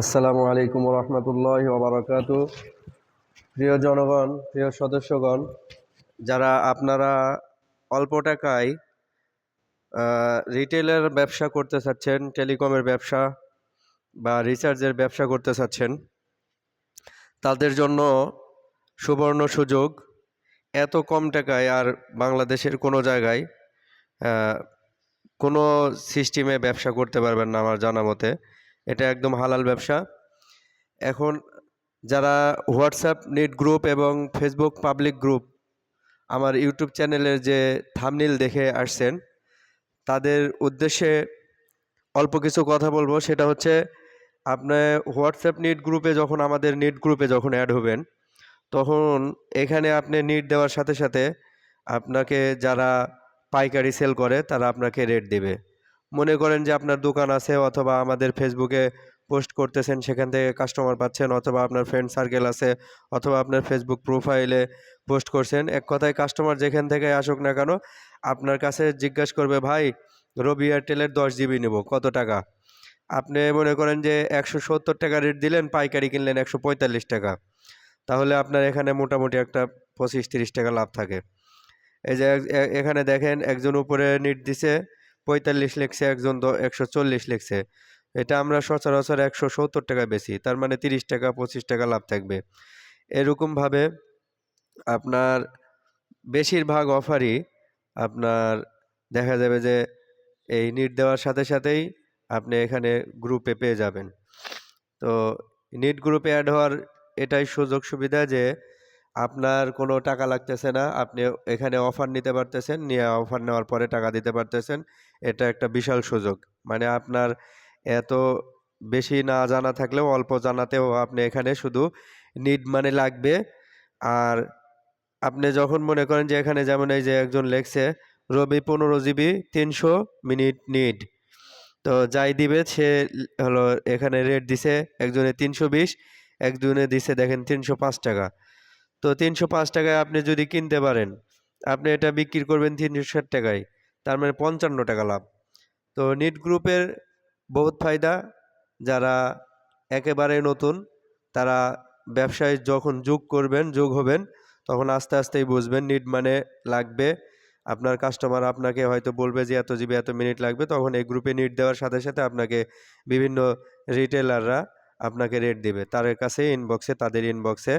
আসসালামু আলাইকুম রহমতুল্লাহ ওবরাকাত। প্রিয় জনগণ, প্রিয় সদস্যগণ, যারা আপনারা অল্প টাকায় রিটেলের ব্যবসা করতে চাচ্ছেন, টেলিকমের ব্যবসা বা রিচার্জের ব্যবসা করতে চাচ্ছেন, তাদের জন্য সুবর্ণ সুযোগ। এত কম টাকায় আর বাংলাদেশের কোনো জায়গায় কোনো সিস্টেমে ব্যবসা করতে পারবেন না আমার জানা মতে। এটা একদম হালাল ব্যবসা। এখন যারা হোয়াটসঅ্যাপ নেট গ্রুপ এবং ফেসবুক পাবলিক গ্রুপ, আমার ইউটিউব চ্যানেলের যে থামনিল দেখে আসছেন, তাদের উদ্দেশ্যে অল্প কিছু কথা বলব। সেটা হচ্ছে, আপনি হোয়াটসঅ্যাপ নেট গ্রুপে যখন আমাদের নেট গ্রুপে যখন অ্যাড হবেন, তখন এখানে আপনি নেট দেওয়ার সাথে সাথে আপনাকে যারা পাইকারি সেল করে, তারা আপনাকে রেট দেবে। মনে করেন যে আপনার দোকান আছে অথবা আমাদের ফেসবুকে পোস্ট করতেছেন, সেখান থেকে কাস্টমার পাচ্ছেন অথবা আপনার ফ্রেন্ড সার্কেল আছে অথবা আপনার ফেসবুক প্রোফাইলে পোস্ট করছেন। এক কথায় কাস্টমার যেখান থেকে আসুক না কেন, আপনার কাছে জিজ্ঞাসা করবে, ভাই, রবি এয়ারটেলের দশ জিবি নেব, কত টাকা? আপনি মনে করেন যে একশো সত্তর টাকা রেট দিলেন, পাইকারি কিনলেন একশো পঁয়তাল্লিশ টাকা। তাহলে আপনার এখানে মোটামুটি একটা পঁচিশ তিরিশ টাকা লাভ থাকে। এই যে এখানে দেখেন, একজন উপরে নিট দিছে পঁয়তাল্লিশ লিখছে, একজন একশো চল্লিশ লিখছে। এটা আমরা সচরাচর একশো সত্তর টাকা বেশি তার মানে তিরিশ টাকা, পঁচিশ টাকা লাভ থাকবে। এরকমভাবে আপনার বেশিরভাগ অফারই আপনার দেখা যাবে যে এই নিট দেওয়ার সাথে সাথেই আপনি এখানে গ্রুপে পেয়ে যাবেন। তো নিট গ্রুপে অ্যাড হওয়ার এটাই সুযোগ সুবিধা যে আপনার কোনো টাকা লাগতেছে না, আপনি এখানে অফার নিতে পারতেছেন, নিয়ে অফার নেওয়ার পরে টাকা দিতে পারতেছেন, এটা একটা বিশাল সুযোগ। মানে আপনার এত বেশি না জানা থাকলেও অল্প জানাতেও আপনি এখানে শুধু নিড মানে লাগবে। আর আপনি যখন মনে করেন যে এখানে যেমন এই যে একজন লেখছে, রবি পনেরো জিবি তিনশো মিনিট নিড তো যাই দিবে, সে হলো এখানে রেট দিছে, একজনে তিনশো বিশ, একজনে দিছে দেখেন তিনশো পাঁচ টাকা। তো তিনশো পাঁচ টাকায় আপনি যদি কিনতে পারেন, আপনি এটা বিক্রি করবেন তিনশো ষাট টাকায়, তার মানে পঞ্চান্ন টাকা লাভ। তো নিট গ্রুপের বহুত ফায়দা, যারা একেবারে নতুন, তারা ব্যবসায় যখন যোগ করবেন, যোগ হবেন, তখন আস্তে আস্তেই বুঝবেন নিট মানে লাগবে। আপনার কাস্টমার আপনাকে হয়তো বলবে যে এত জিবি, এত মিনিট লাগবে, তখন এই গ্রুপে নিট দেওয়ার সাথে সাথে আপনাকে বিভিন্ন রিটেলাররা আপনাকে রেট দিবে। তার কাছে ইনবক্সে তাদের ইনবক্সে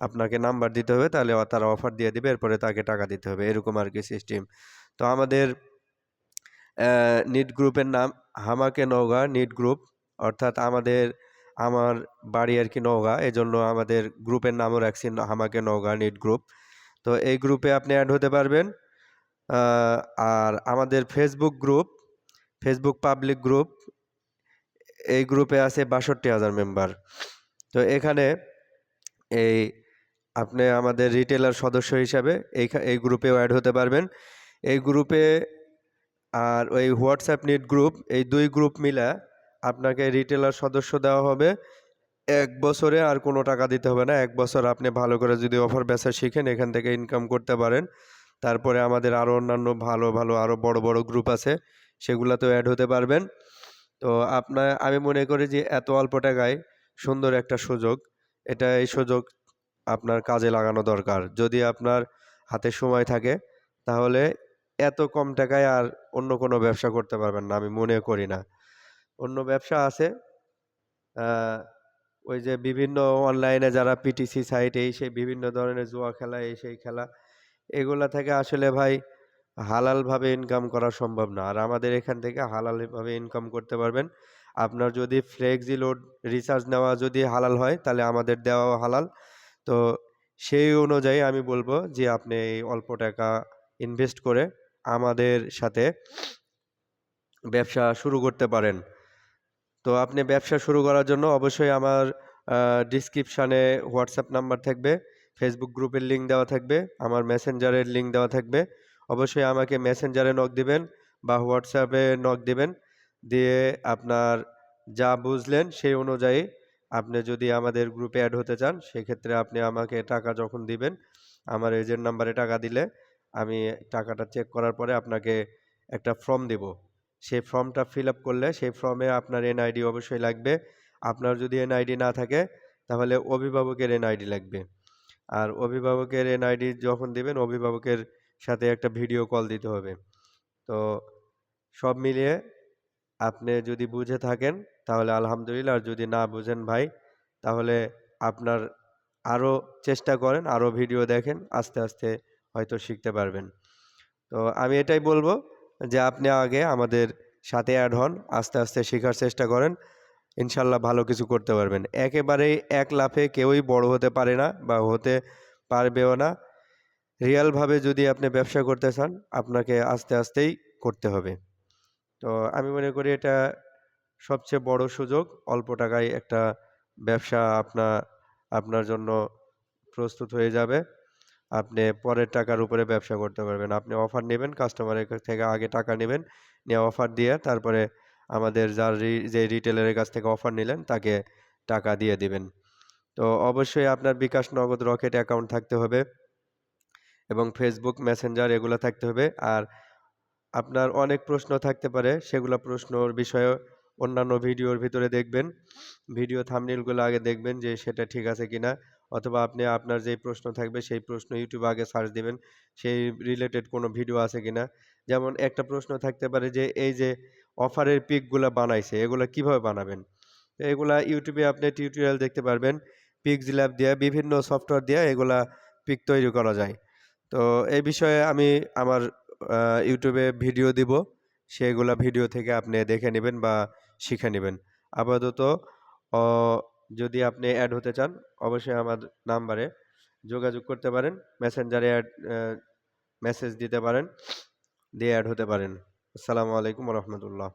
আপনাকে নাম্বার দিতে হবে, তাহলে তারা অফার দিয়ে দিবে, এরপরে তাকে টাকা দিতে হবে, এরকম আর কি সিস্টেম তো আমাদের নিট গ্রুপের নাম হামাকে নওগাঁ নিট গ্রুপ অর্থাৎ আমাদের, আমার বাড়ি আর কি নওগাঁ এই জন্য আমাদের গ্রুপের নামও রাখছি হামাকে নওগাঁ নিট গ্রুপ তো এই গ্রুপে আপনি অ্যাড হতে পারবেন আর আমাদের Facebook group Facebook public group এই গ্রুপে আছে বাষট্টি হাজার মেম্বার তো এখানে এই আপনি আমাদের রিটেলার সদস্য হিসাবে এই এই গ্রুপেও অ্যাড হতে পারবেন। এই গ্রুপে আর ওই হোয়াটসঅ্যাপ নিট গ্রুপ এই দুই গ্রুপ মিলে আপনাকে রিটেলার সদস্য দেওয়া হবে। এক বছরে আর কোনো টাকা দিতে হবে না। এক বছর আপনি ভালো করে যদি অফার বেচা শিখেন, এখান থেকে ইনকাম করতে পারেন। তারপরে আমাদের আরও অন্যান্য ভালো ভালো আরও বড় বড় গ্রুপ আছে, সেগুলোতেও অ্যাড হতে পারবেন। তো আপনার আমি মনে করি যে এত অল্প টাকায় সুন্দর একটা সুযোগ। এটা এই সুযোগ আপনার কাজে লাগানো দরকার। যদি আপনার হাতে সময় থাকে, তাহলে এত কম টাকায় আর অন্য কোনো ব্যবসা করতে পারবেন না, আমি মনে করি না। অন্য ব্যবসা আছে ওই যে বিভিন্ন অনলাইনে যারা পিটিসি সাইট এই সেই বিভিন্ন ধরনের জুয়া খেলা, এই সেই খেলা, এগুলা থেকে আসলে ভাই হালালভাবে ইনকাম করা সম্ভব না। আর আমাদের এখান থেকে হালালভাবে ইনকাম করতে পারবেন। আপনার যদি ফ্লেক্সি লোড রিচার্জ নেওয়া যদি হালাল হয়, তাহলে আমাদের দেওয়াও হালাল। তো সেই অনুযায়ী আমি বলব যে, আপনি এই অল্প টাকা ইনভেস্ট করে আমাদের সাথে ব্যবসা শুরু করতে পারেন। তো আপনি ব্যবসা শুরু করার জন্য অবশ্যই আমার ডিসক্রিপশানে হোয়াটসঅ্যাপ নাম্বার থাকবে ফেসবুক গ্রুপের লিঙ্ক দেওয়া থাকবে, আমার মেসেঞ্জারের লিঙ্ক দেওয়া থাকবে। অবশ্যই আমাকে মেসেঞ্জারে নক দিবেন বা হোয়াটসঅ্যাপে নক দিবেন। দিয়ে আপনার যা বুঝলেন সেই অনুযায়ী আপনি যদি আমাদের গ্রুপে অ্যাড হতে চান, সেক্ষেত্রে আপনি আমাকে টাকা যখন দিবেন, আমার এজেন্ট নাম্বারে টাকা দিলে আমি টাকাটা চেক করার পরে আপনাকে একটা ফর্ম দেব। সেই ফর্মটা ফিল আপ করলে সেই ফর্মে আপনার এনআইডি অবশ্যই লাগবে। আপনার যদি এনআইডি না থাকে, তাহলে অভিভাবকের এনআইডি লাগবে। আর অভিভাবকের এনআইডি যখন দিবেন, অভিভাবকের সাথে একটা ভিডিও কল দিতে হবে। তো সব মিলিয়ে আপনি যদি বুঝে থাকেন তাহলে আলহামদুলিল্লাহ। আর যদি না বুঝেন ভাই, তাহলে আপনার আরও চেষ্টা করেন আরও ভিডিও দেখেন, আস্তে আস্তে হয়তো শিখতে পারবেন। তো আমি এটাই বলব যে আপনি আগে আমাদের সাথে অ্যাড হন, আস্তে আস্তে শেখার চেষ্টা করেন, ইনশাল্লাহ ভালো কিছু করতে পারবেন। একেবারেই এক লাফে কেউই বড় হতে পারে না বা হতে পারবেও না। রিয়ালভাবে যদি আপনি ব্যবসা করতে চান, আপনাকে আস্তে আস্তেই করতে হবে। তো আমি মনে করি এটা সবচেয়ে বড় সুযোগ অল্প টাকায় একটা ব্যবসা আপনার আপনার জন্য প্রস্তুত হয়ে যাবে। আপনি পরের টাকার উপরে ব্যবসা করতে পারবেন। আপনি অফার নেবেন কাস্টমারের থেকে আগে টাকা নেবেন, নিয়ে অফার দিয়ে তারপরে আমাদের যার যে রিটেলারের কাছ থেকে অফার নিলেন তাকে টাকা দিয়ে দিবেন। তো অবশ্যই আপনার বিকাশ নগদ রকেট অ্যাকাউন্ট থাকতে হবে এবং ফেসবুক মেসেঞ্জার এগুলো থাকতে হবে। আর আপনার অনেক প্রশ্ন থাকতে পারে, সেগুলো প্রশ্নর বিষয়ে অন্যান্য ভিডিওর ভিতরে দেখবেন। ভিডিও থাম্বনেইলগুলো আগে দেখবেন যে সেটা ঠিক আছে কিনা। অথবা আপনি আপনার যেই প্রশ্ন থাকবে সেই প্রশ্ন ইউটিউবে আগে সার্চ দিবেন, সেই রিলেটেড কোনো ভিডিও আছে কিনা। যেমন একটা প্রশ্ন থাকতে পারে যে, এই যে অফারের পিকগুলো বানাইছে, এগুলো কীভাবে বানাবেন? তো এগুলা ইউটিউবে আপনি টিউটোরিয়াল দেখতে পারবেন। পিক ল্যাব দিয়ে, বিভিন্ন সফটওয়্যার দিয়ে এগুলা পিক তৈরি করা যায়। তো এই বিষয়ে আমি আমার ইউটিউবে ভিডিও দিব। সেগুলা ভিডিও থেকে আপনি দেখে নেবেন বা শিখে নেবেন। আপাতত যদি আপনি অ্যাড হতে চান, অবশ্যই আমার নাম্বারে যোগাযোগ করতে পারেন মেসেঞ্জারে অ্যাড মেসেজ দিতে পারেন, দিয়ে অ্যাড হতে পারেন। আসসালামু আলাইকুম রহমতুল্লাহ।